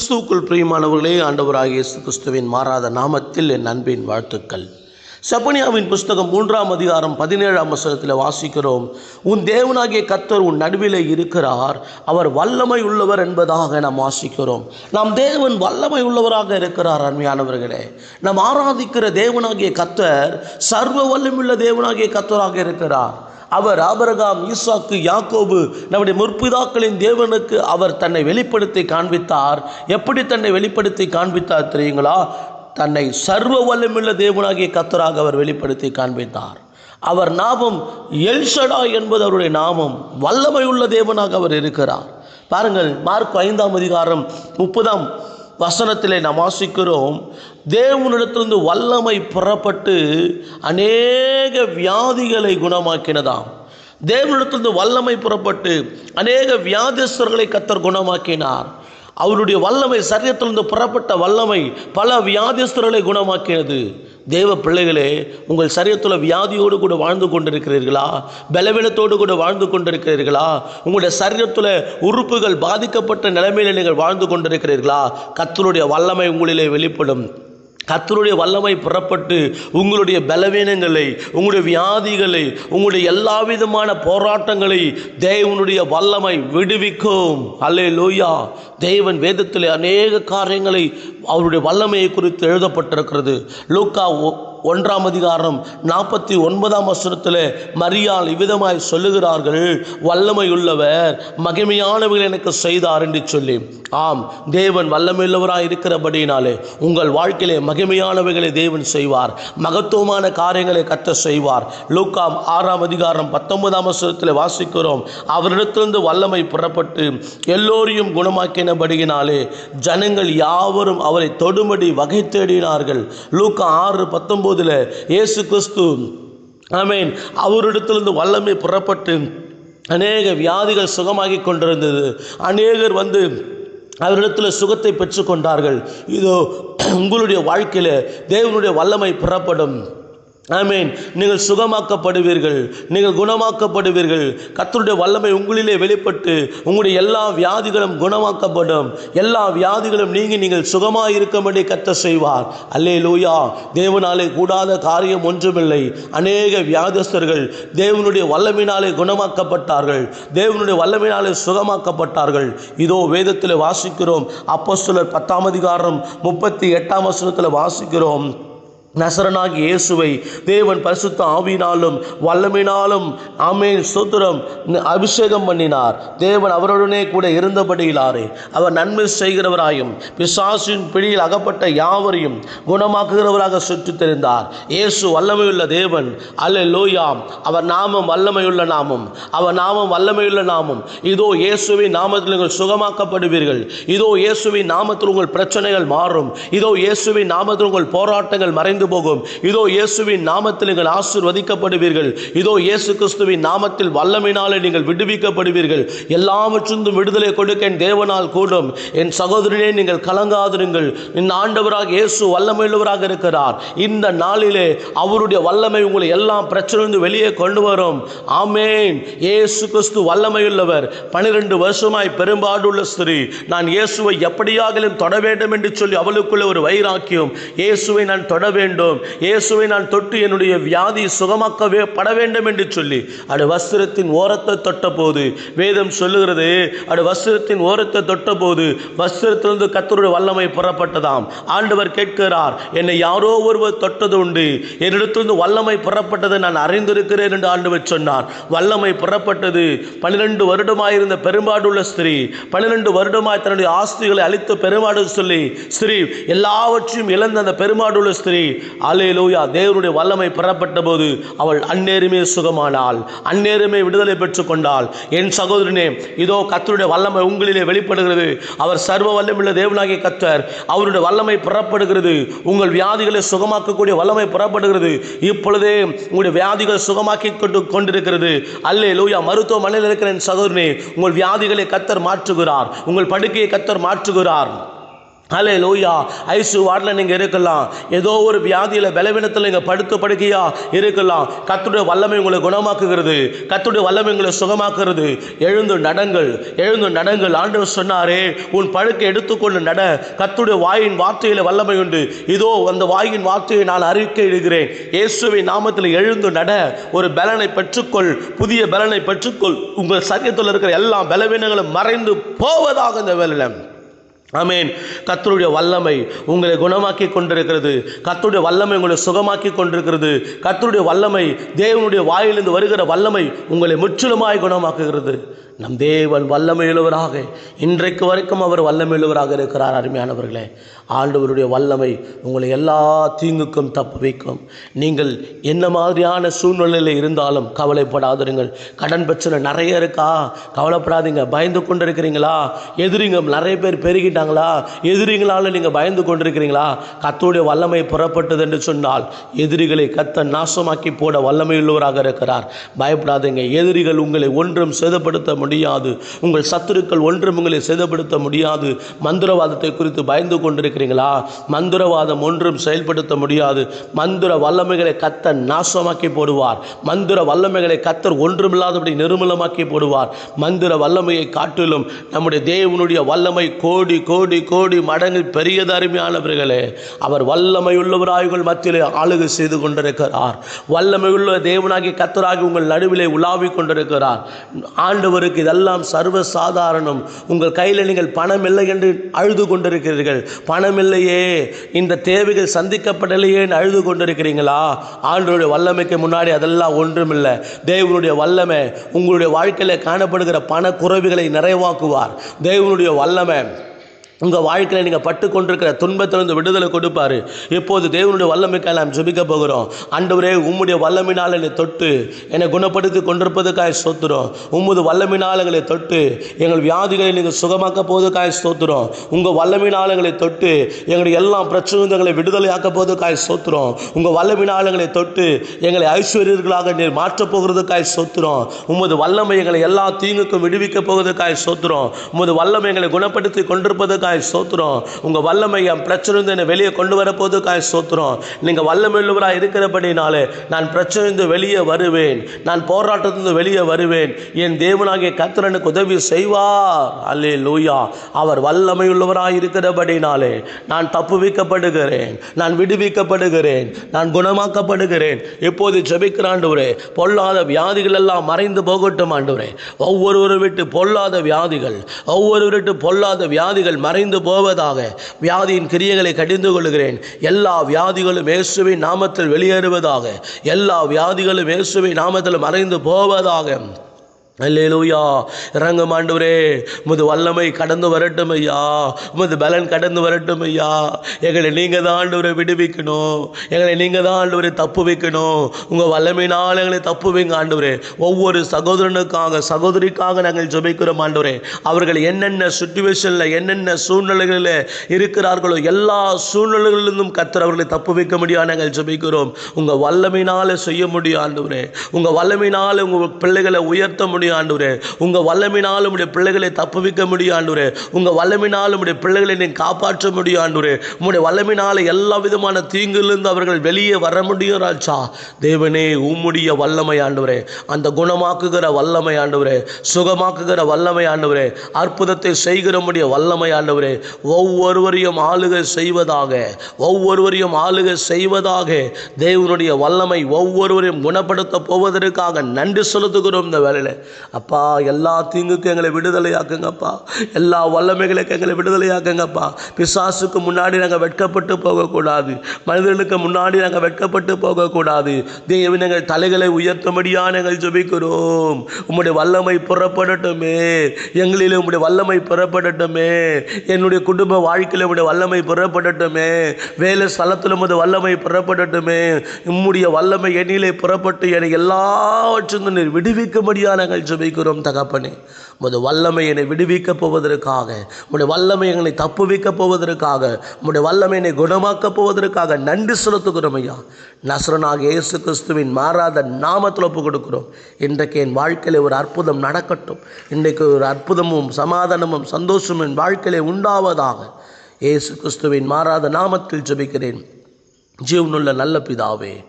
கிறிஸ்துவுக்குள் பிரியமானவர்களே ஆண்டவராக இயேசு கிறிஸ்துவின் மாறாத நாமத்தில் என் அன்பின் வாழ்த்துக்கள். செப்பனியாவின் புஸ்தகம் மூன்றாம் அதிகாரம் பதினேழாம் வசனத்தில் வாசிக்கிறோம் உன் தேவனாகிய கத்தர் உன் நடுவிலே இருக்கிறார் அவர் வல்லமை உள்ளவர் என்பதாக நாம் வாசிக்கிறோம். நாம் தேவன் வல்லமை உள்ளவராக இருக்கிறார் அருமையானவர்களே. நாம் ஆராதிக்கிற தேவனாகிய கத்தர் சர்வ வல்லமுள்ள தேவனாகிய கத்தராக இருக்கிறார். அவர் ஆபரகாம் ஈசாக்கு யாக்கோபு நம்முடைய முற்பிதாக்களின் தேவனுக்கு அவர் தன்னை வெளிப்படுத்தி காண்பித்தார். எப்படி தன்னை வெளிப்படுத்தி காண்பித்தார் தெரியுங்களா? தன்னை சர்வ வல்லமுள்ள தேவனாகிய கத்தராக அவர் வெளிப்படுத்தி காண்பித்தார். அவர் நாமம் எல்ஷடா என்பது அவருடைய நாமம். வல்லமை உள்ள தேவனாக அவர் இருக்கிறார். பாருங்கள் மார்க் ஐந்தாம் அதிகாரம் முப்பதாம் வசனத்திலே நாம் வாசிக்கிறோம் தேவனிடத்திலிருந்து வல்லமை புறப்பட்டு அநேக வியாதிகளை குணமாக்கினதாம். தேவனிடத்திலிருந்து வல்லமை புறப்பட்டு அநேக வியாதிஸ்தர்களை கத்தர் குணமாக்கினார். அவருடைய வல்லமை சரீரத்திலிருந்து புறப்பட்ட வல்லமை பல வியாதிஸ்தர்களை குணமாக்கினது தேவ பிள்ளைகளே உங்கள் சரீரத்தில் வியாதியோடு கூட வாழ்ந்து கொண்டிருக்கிறீர்களா? பலவீனத்தோடு கூட வாழ்ந்து கொண்டிருக்கிறீர்களா? உங்களுடைய சரீரத்தில் உறுப்புகள் பாதிக்கப்பட்ட நிலைமையில் நீங்கள் வாழ்ந்து கொண்டிருக்கிறீர்களா? கத்தருடைய வல்லமை உங்களிலே வெளிப்படும். கத்தருடைய வல்லமை புறப்பட்டு உங்களுடைய பலவீனங்களை உங்களுடைய வியாதிகளை உங்களுடைய எல்லா விதமான போராட்டங்களை தேவனுடைய வல்லமை விடுவிக்கும். அல்லே லோயா தேவன் வேதத்தில் அநேக காரியங்களை அவருடைய வல்லமையை குறித்து எழுதப்பட்டிருக்கிறது. லூக்கா ஒன்றாம் அதிகாரம் நாற்பத்தி ஒன்பதாம் வசனத்தில் மரியாள் இவ்விதமாய் சொல்லுகிறார்கள் வல்லமையுள்ளவர் மகிமையானவர்கள் எனக்கு செய்தார் என்று சொல்லி. ஆம் தேவன் வல்லமையுள்ளவராக இருக்கிறபடியினாலே உங்கள் வாழ்க்கையிலே மகிமையானவைகளை தேவன் செய்வார் மகத்துவமான காரியங்களை கத்த செய்வார். லூக்காம் ஆறாம் அதிகாரம் பத்தொன்பதாம் வசனத்தில் வாசிக்கிறோம் அவரிடத்திலிருந்து வல்லமை புறப்பட்டு எல்லோரையும் குணமாக்கினபடியினாலே ஜனங்கள் யாவரும் அவரை தொடுமடி வகை தேடினார்கள். லூக்கா ஆறு பத்தொன்பது போதில் இயேசு கிறிஸ்து. ஆமென். அவரிடத்திலிருந்து வல்லமை புறப்பட்டு அநேக வியாதிகள் சுகமாகி கொண்டிருந்தது. அநேகர் வந்து அவரிடத்தில் சுகத்தை பெற்றுக்கொண்டார்கள். இதோ உங்களுடைய வாழ்க்கையில் தேவனுடைய வல்லமை புறப்படும். ஆமீன். நீங்கள் சுகமாக்கப்படுவீர்கள். நீங்கள் குணமாக்கப்படுவீர்கள். கத்தருடைய வல்லமை உங்களிலே வெளிப்பட்டு உங்களுடைய எல்லா வியாதிகளும் குணமாக்கப்படும். எல்லா வியாதிகளும் நீங்கி நீங்கள் சுகமாக இருக்கும்படி கத்த செய்வார். அல்லே லூயா தேவனாலே கூடாத காரியம் ஒன்றுமில்லை. அநேக வியாதிஸ்தர்கள் தேவனுடைய வல்லமினாலே குணமாக்கப்பட்டார்கள். தேவனுடைய வல்லமினாலே சுகமாக்கப்பட்டார்கள். இதோ வேதத்தில் வாசிக்கிறோம். அப்போஸ்தலர் பத்தாம் அதிகாரம் முப்பத்தி எட்டாம் வசனத்தில் வாசிக்கிறோம். நசரனாகி இயேசுவை தேவன் பரிசுத்த ஆவியினாலும் வல்லமினாலும் ஆமேன் சுத்திரம் அபிஷேகம் பண்ணினார். தேவன் அவருடனே கூட இருந்தபடியிலாரே அவர் நன்மை செய்கிறவராயும் பிசாசின் பிடியில் அகப்பட்ட யாவரையும் குணமாக்குகிறவராக சுற்றித் தெரிந்தார் இயேசு வல்லமையுள்ள தேவன் அல்ல லோயாம் அவர் நாமம் வல்லமையுள்ள நாமம் அவர் நாமம் வல்லமையுள்ள நாமம். இதோ இயேசுவின் நாமத்தில் நீங்கள் சுகமாக்கப்படுவீர்கள். இதோ இயேசுவின் நாமத்தில் உங்கள் பிரச்சனைகள் மாறும். இதோ இயேசுவின் நாமத்தில் உங்கள் போராட்டங்கள் மறைந்து போகும் இதோ இயேசுவின் நாமத்தில் நீங்கள் ஆசிர்வதிக்கப்படுவீர்கள். இதோ இயேசு கிறிஸ்துவின் நாமத்தில் வல்லமினாலே நீங்கள் விடுவிக்கப்படுவீர்கள். எல்லாவற்றிலும் விடுதலை கொடுக்க என் தேவனால் கூடும். என் சகோதரனே நீங்கள் கலங்காதிருங்கள். இந்த ஆண்டவராக இயேசு வல்லமையுள்ளவராக இருக்கிறார். இந்த நாளிலே அவருடைய வல்லமை உங்களை எல்லா பிரச்சனையிலிருந்து வெளியே கொண்டு வரும். ஆமேன். இயேசு கிறிஸ்து வல்லமையுள்ளவர். பனிரெண்டு வருஷமாய் பெரும்பாடுள்ள ஸ்திரீ நான் இயேசுவை எப்படியாகலும் தொட வேண்டும் என்று சொல்லி அவளுக்குள்ள ஒரு வைராக்கியம். இயேசுவை நான் தொட வேண்டும் இயேசுவை நான் தொட்டு என்னுடைய வியாதி சுகமாக்கவே பட வேண்டும் என்று சொல்லி அது வஸ்திரத்தின் ஓரத்தை தொட்டபோது வேதம் சொல்லுகிறது அது வஸ்திரத்தின் ஓரத்தை தொட்டபோது வஸ்திரத்திலிருந்து கத்தருடைய வல்லமை புறப்பட்டதாம். ஆண்டவர் கேட்கிறார் என்னை யாரோ ஒருவர் தொட்டது உண்டு என்னிடத்திலிருந்து வல்லமை புறப்பட்டதை நான் அறிந்திருக்கிறேன் என்று ஆண்டவர் சொன்னார். வல்லமை புறப்பட்டது பன்னிரண்டு வருடமாயிருந்த பெரும்பாடுள்ள ஸ்திரீ பன்னிரண்டு வருடமாய் தன்னுடைய ஆஸ்திகளை அழித்து பெருமாடு சொல்லி ஸ்திரீ எல்லாவற்றையும் இழந்த அந்த பெருமாடுள்ள ஸ்திரீ அலேலூயா தேவனுடைய வல்லமை புறப்பட்ட போது அவள் அந்நேரமே சுகமானாள். அந்நேரமே விடுதலை பெற்றுக் கொண்டாள் என் சகோதரனே இதோ கத்தருடைய வல்லமை உங்களிலே வெளிப்படுகிறது. அவர் சர்வ வல்லமுள்ள தேவனாகிய கத்தர் அவருடைய வல்லமை புறப்படுகிறது. உங்கள் வியாதிகளை சுகமாக்கக்கூடிய வல்லமை புறப்படுகிறது. இப்பொழுதே உங்களுடைய வியாதிகள் சுகமாக்கி கொண்டு கொண்டிருக்கிறது. அல்லே லூயா மருத்துவமனையில் இருக்கிற என் சகோதரனே உங்கள் வியாதிகளை கத்தர் மாற்றுகிறார். உங்கள் படுக்கையை கத்தர் மாற்றுகிறார். அலே லோயா ஐசு வார்டில் நீங்கள் இருக்கலாம். ஏதோ ஒரு வியாதியில் பலவீனத்தில் நீங்கள் படுத்து படுக்கையா இருக்கலாம். கத்துடைய வல்லமை உங்களை குணமாக்குகிறது. கத்துடைய வல்லமை உங்களை சுகமாக்குறது எழுந்து நடங்கள் எழுந்து நடங்கள். ஆண்டவர் சொன்னாரே உன் படுக்கை எடுத்துக்கொண்டு நட. கத்துடைய வாயின் வார்த்தையில் வல்லமை உண்டு. இதோ அந்த வாயின் வார்த்தையை நான் அறிக்கை இடுகிறேன் இயேசுவை நாமத்தில் எழுந்து நட. ஒரு பலனை பெற்றுக்கொள். புதிய பலனை பெற்றுக்கொள். உங்கள் சரியத்தில் இருக்கிற எல்லா பலவீனங்களும் மறைந்து போவதாக இந்த வேலையில் ஆமேன். கத்தருடைய வல்லமை உங்களை குணமாக்கி கொண்டிருக்கிறது. கத்தருடைய வல்லமை உங்களை சுகமாக்கி கொண்டிருக்கிறது. கத்தருடைய வல்லமை தேவனுடைய வாயிலிருந்து வருகிற வல்லமை உங்களை முற்றிலுமாய் குணமாக்குகிறது. நம் தேவன் வல்லமையுள்ளவராக. இன்றைக்கு வரைக்கும் அவர் வல்லமையுள்ளவராக இருக்கிறார் அருமையானவர்களே. ஆண்டவருடைய வல்லமை உங்களை எல்லா தீங்குக்கும் தப்பு வைக்கும் நீங்கள் என்ன மாதிரியான சூழ்நிலையில் இருந்தாலும் கவலைப்படாதிருங்கள். கடன் பிரச்சனை நிறைய இருக்கா? கவலைப்படாதீங்க. பயந்து கொண்டிருக்கிறீங்களா? எதிரிங்க நிறைய பேர் பெருகிட்டாங்களா எதிரிகளால் நீங்கள் பயந்து கொண்டிருக்கிறீங்களா? கத்தருடைய வல்லமை புறப்பட்டது என்று சொன்னால் எதிரிகளை கத்த நாசமாக்கி போட வல்லமையுள்ளவராக இருக்கிறார். பயப்படாதீங்க. எதிரிகள் உங்களை ஒன்றும் சேதப்படுத்த முடியாது. உங்கள் சத்துருக்கள் ஒன்றும் உங்களை சேதப்படுத்த முடியாது. மந்திரவாதத்தை குறித்து பயந்து கொண்டிருக்கிறீங்களா? மந்திரவாதம் ஒன்றும் செயல்படுத்த முடியாது. மந்திர வல்லமைகளை கத்த நாசமாக்கி போடுவார். மந்திர வல்லமைகளை கத்தர் ஒன்றுமில்லாதபடி நிர்மூலமாக்கி போடுவார். மந்திர வல்லமையை காட்டிலும் நம்முடைய தேவனுடைய வல்லமை கோடி கோடி கோடி மடங்கு பெரியது அருமையானவர்களே. அவர் வல்லமை உள்ளவராய்கள் மத்தியிலே ஆளுகை செய்து கொண்டிருக்கிறார். வல்லமை உள்ள தேவனாகி கத்தராகி உங்கள் நடுவிலே உலாவிக் கொண்டிருக்கிறார். ஆண்டவருக்கு இதெல்லாம் சர்வ சாதாரணம் உங்கள் கையில் நீங்கள் பணம் இல்லை என்று அழுது கொண்டிருக்கிறீர்கள். பணம் இல்லையே. இந்த தேவைகள் சந்திக்கப்படலையே என்று அழுது கொண்டிருக்கிறீங்களா? ஆண்டவருடைய வல்லமைக்கு முன்னாடி அதெல்லாம் ஒன்றுமில்லை. தேவனுடைய வல்லமை உங்களுடைய வாழ்க்கையில் காணப்படுகிற பண குறைவுகளை நிறைவாக்குவார். தேவனுடைய வல்லமை உங்கள் வாழ்க்கையில் நீங்கள் பட்டு கொண்டிருக்கிற துன்பத்திலிருந்து விடுதலை கொடுப்பாரு. இப்போது தேவனுடைய வல்லமைக்காக நாம் ஜெபிக்க போகிறோம். ஆண்டவரே உம்முடைய வல்லமினால் என்னை தொட்டு என்னை குணப்படுத்தி கொண்டிருப்பதுக்காக ஸ்தோத்திரம். உம்முது வல்லமினால் எங்களை தொட்டு எங்கள் வியாதிகளை நீங்கள் சுகமாக்க போவதுக்காக ஸ்தோத்திரம். உங்கள் வல்லமினால் எங்களை தொட்டு எங்களுடைய எல்லா பிரச்சனைகளை விடுதலையாக்க போவதுக்காக ஸ்தோத்திரம். உங்கள் வல்லமினால் எங்களை தொட்டு எங்களை ஐஸ்வர்யர்களாக நீர் மாற்றப் போகிறதுக்காக ஸ்தோத்திரம். உமது வல்லமை எங்களை எல்லா தீங்குக்கும் விடுவிக்க போவதற்காக ஸ்தோத்திரம். உமது வல்லமை எங்களை குணப்படுத்தி காய் சோத்துறோம் உங்கள் வல்லமை என் பிரச்சனை என்னை வெளியே கொண்டு வரப்போது காய் சோத்துறோம் நீங்கள் வல்லமை இருக்கிறபடினாலே நான் பிரச்சனை வெளியே வருவேன். நான் போராட்டத்திலிருந்து வெளியே வருவேன். என் தேவனாகிய கத்திரனுக்கு உதவி செய்வார். அல்லே லூயா அவர் வல்லமை உள்ளவராக இருக்கிறபடினாலே நான் தப்புவிக்கப்படுகிறேன் நான் விடுவிக்கப்படுகிறேன். நான் குணமாக்கப்படுகிறேன். இப்போது ஜெபிக்கிற ஆண்டவரே பொல்லாத வியாதிகள் எல்லாம் மறைந்து போகட்டும் ஆண்டவரே. ஒவ்வொருவரை விட்டு பொல்லாத வியாதிகள் ஒவ்வொரு விட்டு பொல்லாத வியாதிகள் மறைந்து போவதாக வியாதியின் கிரியைகளை கடிந்து கொள்கிறேன். எல்லா வியாதிகளும் இயேசுவின் நாமத்தில் வெளியேறுவதாக எல்லா வியாதிகளும் இயேசுவின் நாமத்தில் மறைந்து போவதாக. அல்லேலூயா. இறங்கும் ஆண்டவரே உமது வல்லமை கடந்து வரட்டும் ஐயா. உமது பலன் கடந்து வரட்டும் ஐயா. எங்களை நீங்கள் தான் ஆண்டவரை விடுவிக்கணும். எங்களை நீங்கள் தான் ஆண்டவரை தப்பு வைக்கணும். உங்கள் வல்லமையினால் எங்களை தப்பு வைங்க ஆண்டவரே. ஒவ்வொரு சகோதரனுக்காக சகோதரிக்காக நாங்கள் ஜெபிக்கிறோம் ஆண்டவரே. அவர்கள் என்னென்ன சுச்சுவேஷனில் என்னென்ன சூழ்நிலைகளில் இருக்கிறார்களோ எல்லா சூழ்நிலைகளிலிருந்தும் கத்தர் அவர்களை தப்பு வைக்க முடியாது நாங்கள் ஜெபிக்கிறோம். உங்கள் வல்லமையினால் செய்ய முடியும் ஆண்டவரே. உங்கள் வல்லமையினால் உங்கள் பிள்ளைகளை உயர்த்த முடியும் ஆண்டவரே. உங்கள் வல்லமினால் உடைய பிள்ளைகளை தப்புவிக்க முடியும் ஆண்டவரே. உங்கள் வல்லமினால் உடைய பிள்ளைகளை நீ காப்பாற்ற முடியும் ஆண்டவரே. உங்களுடைய வல்லமினால் எல்லா விதமான தீங்கிலிருந்து அவர்கள் வெளியே வர முடியும் ராஜா. தேவனே உம்முடைய வல்லமை ஆண்டவரே. அந்த குணமாக்குகிற வல்லமை ஆண்டவரே. சுகமாக்குகிற வல்லமை ஆண்டவரே. அற்புதத்தை செய்கிற முடிய வல்லமை ஆண்டவரே. ஒவ்வொருவரையும் ஆளுகை செய்வதாக ஒவ்வொருவரையும் ஆளுகை செய்வதாக தேவனுடைய வல்லமை ஒவ்வொருவரையும் குணப்படுத்த போவதற்காக நன்றி செலுத்துகிறோம் இந்த வேலையில் அப்பா எல்லா தீங்குக்கும் எங்களை விடுதலையாக்குங்கப்பா. எல்லா வல்லமைகளுக்கும் எங்களை விடுதலையாக்குங்கப்பா. பிசாசுக்கு முன்னாடி நாங்கள் வெட்கப்பட்டு போகக்கூடாது. மனிதர்களுக்கு முன்னாடி நாங்கள் வெட்கப்பட்டு போகக்கூடாது. தேவன் எங்கள் தலைகளை உயர்த்தும்படியா நாங்கள் ஜபிக்கிறோம். உம்முடைய வல்லமை புறப்படட்டுமே. எங்களிலே உம்முடைய வல்லமை புறப்படட்டுமே. என்னுடைய குடும்ப வாழ்க்கையில் உடைய வல்லமை புறப்படட்டுமே. வேலை ஸ்தலத்தில் உமது வல்லமை புறப்படட்டுமே. உம்முடைய வல்லமை எண்ணிலே புறப்பட்டு என்னை எல்லாவற்றும் நீர் விடுவிக்கும்படியா நாங்கள் நாங்கள் ஜெபிக்கிறோம் தகப்பனே. உமது வல்லமை என்னை விடுவிக்கப் போவதற்காக உம்முடைய வல்லமை எங்களை தப்புவிக்கப் போவதற்காக உம்முடைய வல்லமை என்னை குணமாக்கப் போவதற்காக நன்றி செலுத்துகிறோம் ஐயா. நசுரனாக இயேசு கிறிஸ்துவின் மாறாத நாமத்தில் ஒப்பு கொடுக்கிறோம். இன்றைக்கு என் வாழ்க்கையில் ஒரு அற்புதம் நடக்கட்டும். இன்றைக்கு ஒரு அற்புதமும் சமாதானமும் சந்தோஷமும் என் வாழ்க்கையிலே உண்டாவதாக இயேசு கிறிஸ்துவின் மாறாத நாமத்தில் ஜெபிக்கிறேன். ஜீவனுள்ள நல்ல பிதாவே.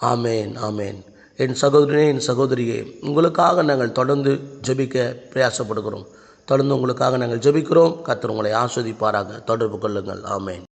ஆமேன் ஆமேன். என் சகோதரனே என் சகோதரியே உங்களுக்காக நாங்கள் தொடர்ந்து ஜெபிக்க பிரயாசப்படுகிறோம். தொடர்ந்து உங்களுக்காக நாங்கள் ஜெபிக்கிறோம். கத்தர் உங்களை ஆஸ்வதிப்பாராக. தொடர்பு கொள்ளுங்கள். ஆமேன்.